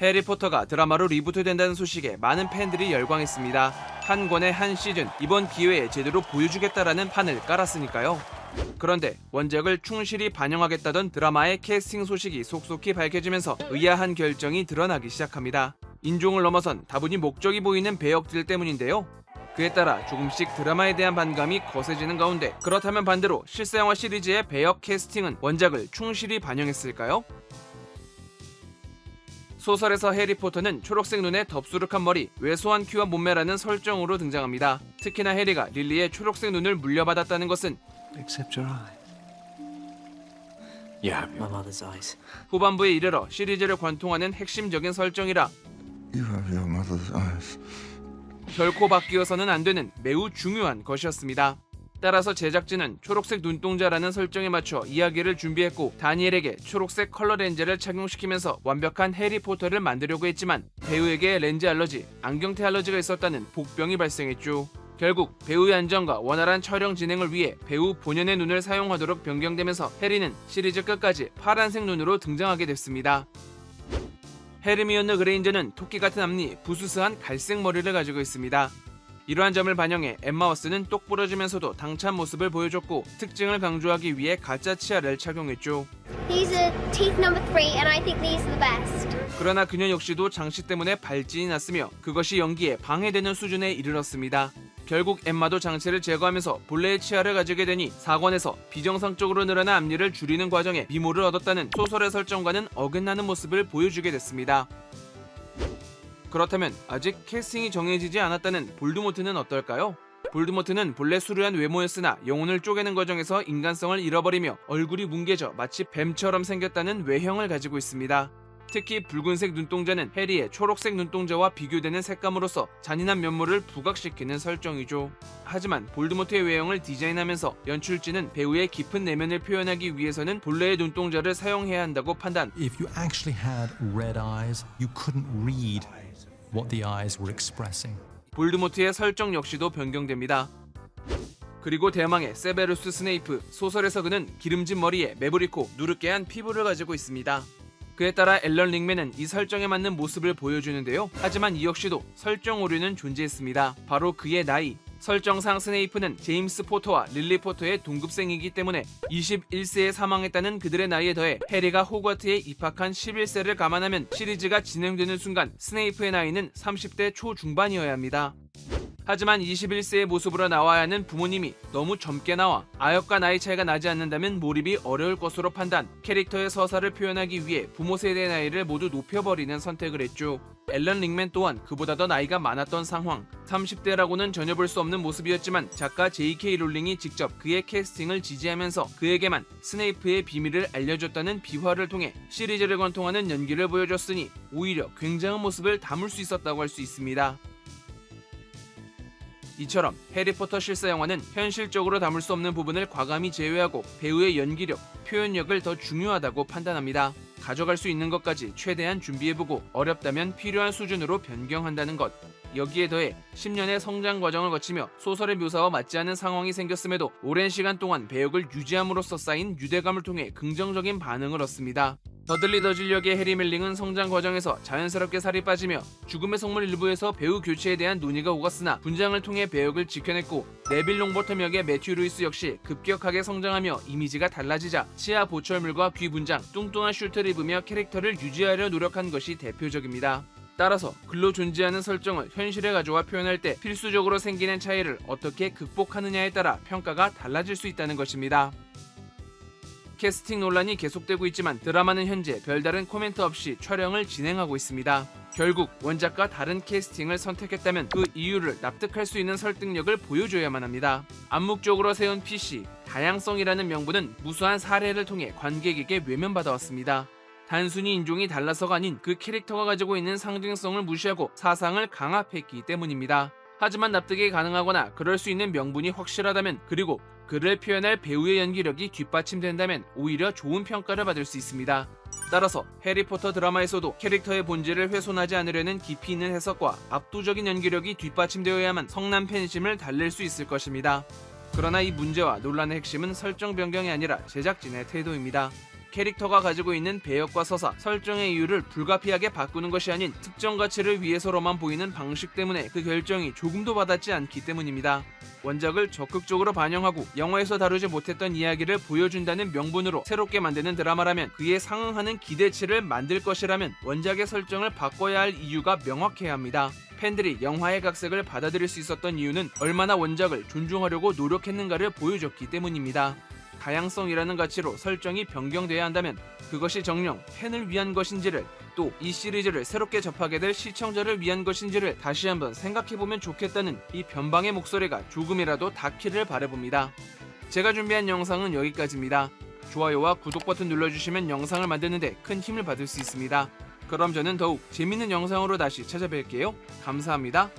해리포터가 드라마로 리부트된다는 소식에 많은 팬들이 열광했습니다. 한 권의 한 시즌 이번 기회에 제대로 보여주겠다라는 판을 깔았으니까요. 그런데 원작을 충실히 반영하겠다던 드라마의 캐스팅 소식이 속속히 밝혀지면서 의아한 결정이 드러나기 시작합니다. 인종을 넘어선 다분히 목적이 보이는 배역들 때문인데요. 그에 따라 조금씩 드라마에 대한 반감이 거세지는 가운데 그렇다면 반대로 실사영화 시리즈의 배역 캐스팅은 원작을 충실히 반영했을까요? 소설에서 해리포터는 초록색 눈에 덥수룩한 머리, 왜소한 키와 몸매라는 설정으로 등장합니다. 특히나 해리가 릴리의 초록색 눈을 물려받았다는 것은 Except your eye. You have My mother's eyes. 후반부에 이르러 시리즈를 관통하는 핵심적인 설정이라 You have your mother's eyes. 결코 바뀌어서는 안 되는 매우 중요한 것이었습니다. 따라서 제작진은 초록색 눈동자라는 설정에 맞춰 이야기를 준비했고 다니엘에게 초록색 컬러 렌즈를 착용시키면서 완벽한 해리포터를 만들려고 했지만 배우에게 렌즈 알러지, 안경테 알러지가 있었다는 복병이 발생했죠. 결국 배우의 안전과 원활한 촬영 진행을 위해 배우 본연의 눈을 사용하도록 변경되면서 해리는 시리즈 끝까지 파란색 눈으로 등장하게 됐습니다. 헤르미온느 그레인저는 토끼 같은 앞니, 부스스한 갈색 머리를 가지고 있습니다. 이러한 점을 반영해 엠마 워스는 똑부러지면서도 당찬 모습을 보여줬고 특징을 강조하기 위해 가짜 치아를 착용했죠. These are teeth number three, and I think these are the best. 그러나 그녀 역시도 장식 때문에 발진이 났으며 그것이 연기에 방해되는 수준에 이르렀습니다. 결국 엠마도 장치를 제거하면서 본래의 치아를 가지게 되니 사관에서 비정상적으로 늘어난 앞니를 줄이는 과정에 미모를 얻었다는 소설의 설정과는 어긋나는 모습을 보여주게 됐습니다. 그렇다면 아직 캐스팅이 정해지지 않았다는 볼드모트는 어떨까요? 볼드모트는 본래 수려한 외모였으나 영혼을 쪼개는 과정에서 인간성을 잃어버리며 얼굴이 뭉개져 마치 뱀처럼 생겼다는 외형을 가지고 있습니다. 특히 붉은색 눈동자는 해리의 초록색 눈동자와 비교되는 색감으로서 잔인한 면모를 부각시키는 설정이죠. 하지만 볼드모트의 외형을 디자인하면서 연출진은 배우의 깊은 내면을 표현하기 위해서는 본래의 눈동자를 사용해야 한다고 판단. If you actually had red eyes, you couldn't read what the eyes were expressing. 볼드모트의 설정 역시도 변경됩니다. 그리고 대망의 세베루스 스네이프 소설에서 그는 기름진 머리에 매부리코 누르깨한 피부를 가지고 있습니다. 그에 따라 앨런 링맨은 이 설정에 맞는 모습을 보여주는데요. 하지만 이 역시도 설정 오류는 존재했습니다. 바로 그의 나이. 설정상 스네이프는 제임스 포터와 릴리 포터의 동급생이기 때문에 21세에 사망했다는 그들의 나이에 더해 해리가 호거트에 입학한 11세를 감안하면 시리즈가 진행되는 순간 스네이프의 나이는 30대 초중반이어야 합니다. 하지만 21세의 모습으로 나와야 하는 부모님이 너무 젊게 나와 아역과 나이 차이가 나지 않는다면 몰입이 어려울 것으로 판단 캐릭터의 서사를 표현하기 위해 부모 세대의 나이를 모두 높여버리는 선택을 했죠. 앨런 링맨 또한 그보다 더 나이가 많았던 상황 30대라고는 전혀 볼 수 없는 모습이었지만 작가 J.K. 롤링이 직접 그의 캐스팅을 지지하면서 그에게만 스네이프의 비밀을 알려줬다는 비화를 통해 시리즈를 관통하는 연기를 보여줬으니 오히려 굉장한 모습을 담을 수 있었다고 할 수 있습니다. 이처럼 해리포터 실사 영화는 현실적으로 담을 수 없는 부분을 과감히 제외하고 배우의 연기력, 표현력을 더 중요하다고 판단합니다. 가져갈 수 있는 것까지 최대한 준비해보고 어렵다면 필요한 수준으로 변경한다는 것. 여기에 더해 10년의 성장 과정을 거치며 소설의 묘사와 맞지 않은 상황이 생겼음에도 오랜 시간 동안 배역을 유지함으로써 쌓인 유대감을 통해 긍정적인 반응을 얻습니다. 더들리 더질력의 해리 멜링은 성장 과정에서 자연스럽게 살이 빠지며 죽음의 성물 일부에서 배우 교체에 대한 논의가 오갔으나 분장을 통해 배역을 지켜냈고 네빌 롱버텀 역의 매튜 루이스 역시 급격하게 성장하며 이미지가 달라지자 치아 보철물과 귀 분장, 뚱뚱한 슈트를 입으며 캐릭터를 유지하려 노력한 것이 대표적입니다. 따라서 글로 존재하는 설정을 현실에 가져와 표현할 때 필수적으로 생기는 차이를 어떻게 극복하느냐에 따라 평가가 달라질 수 있다는 것입니다. 캐스팅 논란이 계속되고 있지만 드라마는 현재 별다른 코멘트 없이 촬영을 진행하고 있습니다. 결국 원작과 다른 캐스팅을 선택했다면 그 이유를 납득할 수 있는 설득력을 보여줘야만 합니다. 암묵적으로 세운 PC, 다양성이라는 명분은 무수한 사례를 통해 관객에게 외면받아왔습니다. 단순히 인종이 달라서가 아닌 그 캐릭터가 가지고 있는 상징성을 무시하고 사상을 강압했기 때문입니다. 하지만 납득이 가능하거나 그럴 수 있는 명분이 확실하다면 그리고 그를 표현할 배우의 연기력이 뒷받침된다면 오히려 좋은 평가를 받을 수 있습니다. 따라서 해리포터 드라마에서도 캐릭터의 본질을 훼손하지 않으려는 깊이 있는 해석과 압도적인 연기력이 뒷받침되어야만 성남 팬심을 달랠 수 있을 것입니다. 그러나 이 문제와 논란의 핵심은 설정 변경이 아니라 제작진의 태도입니다. 캐릭터가 가지고 있는 배역과 서사, 설정의 이유를 불가피하게 바꾸는 것이 아닌 특정 가치를 위해서로만 보이는 방식 때문에 그 결정이 조금도 와닿지 않기 때문입니다. 원작을 적극적으로 반영하고 영화에서 다루지 못했던 이야기를 보여준다는 명분으로 새롭게 만드는 드라마라면 그에 상응하는 기대치를 만들 것이라면 원작의 설정을 바꿔야 할 이유가 명확해야 합니다. 팬들이 영화의 각색을 받아들일 수 있었던 이유는 얼마나 원작을 존중하려고 노력했는가를 보여줬기 때문입니다. 다양성이라는 가치로 설정이 변경돼야 한다면 그것이 정령 팬을 위한 것인지를 또 이 시리즈를 새롭게 접하게 될 시청자를 위한 것인지를 다시 한번 생각해보면 좋겠다는 이 변방의 목소리가 조금이라도 닿기를 바라봅니다. 제가 준비한 영상은 여기까지입니다. 좋아요와 구독 버튼 눌러주시면 영상을 만드는데 큰 힘을 받을 수 있습니다. 그럼 저는 더욱 재밌는 영상으로 다시 찾아뵐게요. 감사합니다.